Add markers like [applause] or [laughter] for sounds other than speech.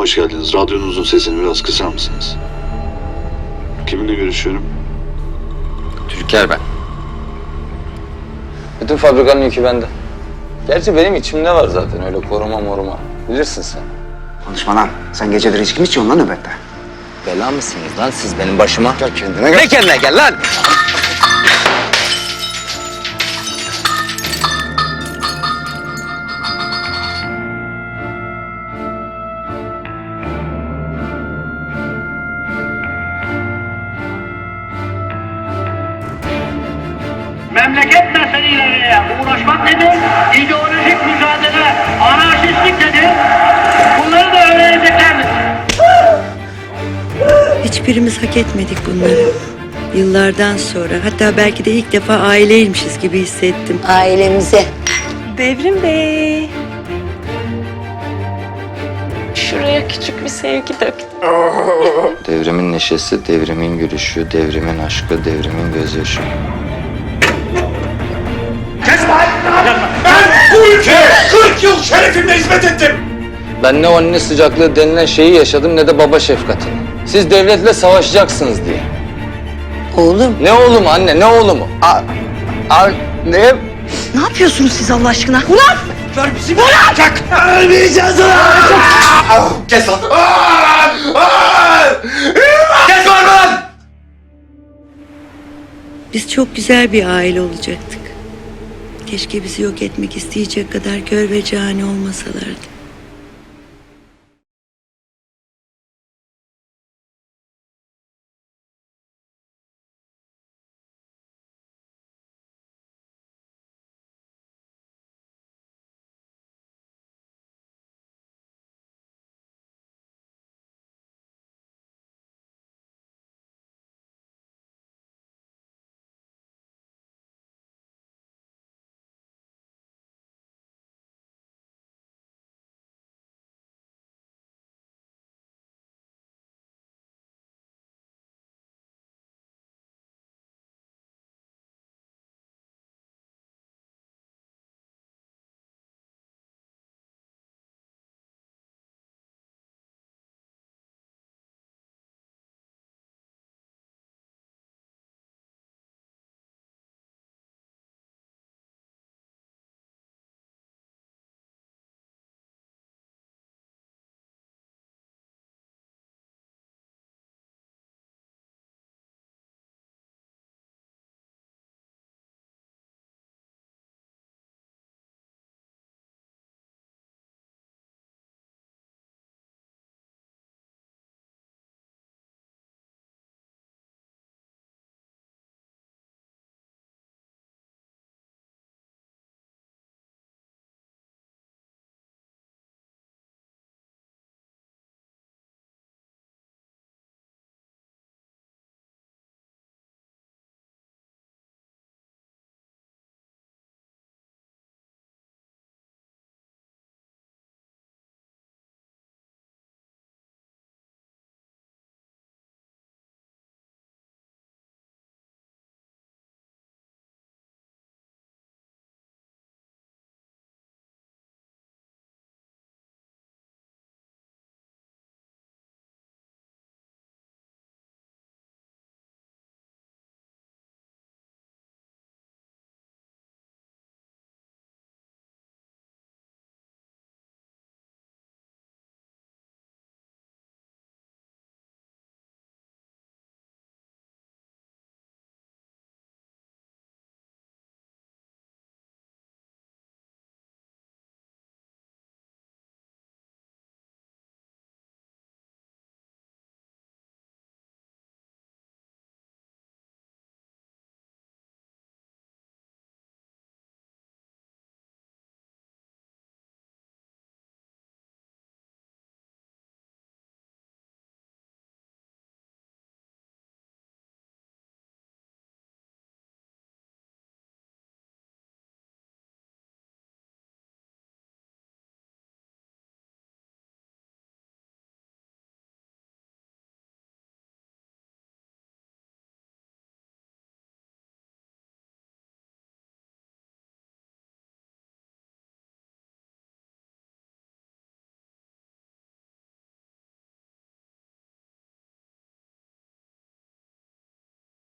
Hoş geldiniz. Radyonuzun sesini biraz kısar mısınız? Kiminle görüşüyorum? Türker ben. Bütün fabrikanın yükü bende. Gerçi benim içimde var zaten öyle koruma moruma. Bilirsin sen. Konuşma lan. Sen geceleri içki mi içiyorsun lan nöbette? Bela mısınız lan siz benim başıma? Gel kendine gel. Ne kendine gel lan? Memleket meseleleriyle uğraşmak nedir? İdeolojik mücadele, anarşistlik nedir? Bunları da öğreneceklerdir. Hiçbirimiz hak etmedik bunları. Yıllardan sonra hatta belki de ilk defa aileymişiz gibi hissettim. ailemize. Devrim Bey. Şuraya küçük bir sevgi dök. [laughs] Devrimin neşesi, devrimin gülüşü, devrimin aşkı, devrimin gözyaşı. Bu ülkeye 40 yıl şerefimle hizmet ettim. Ben ne o anne sıcaklığı denilen şeyi yaşadım ne de baba şefkatini. Siz devletle savaşacaksınız diye. Oğlum Ne oğlum anne ne oğlumu? A, a, ne? ne yapıyorsunuz siz Allah aşkına? Ver bizi bırak. Ölmeyeceğiz lan. Kes lan. Kes lan lan. Biz çok güzel bir aile olacaktık. Keşke bizi yok etmek isteyecek kadar kör ve cani olmasalardı.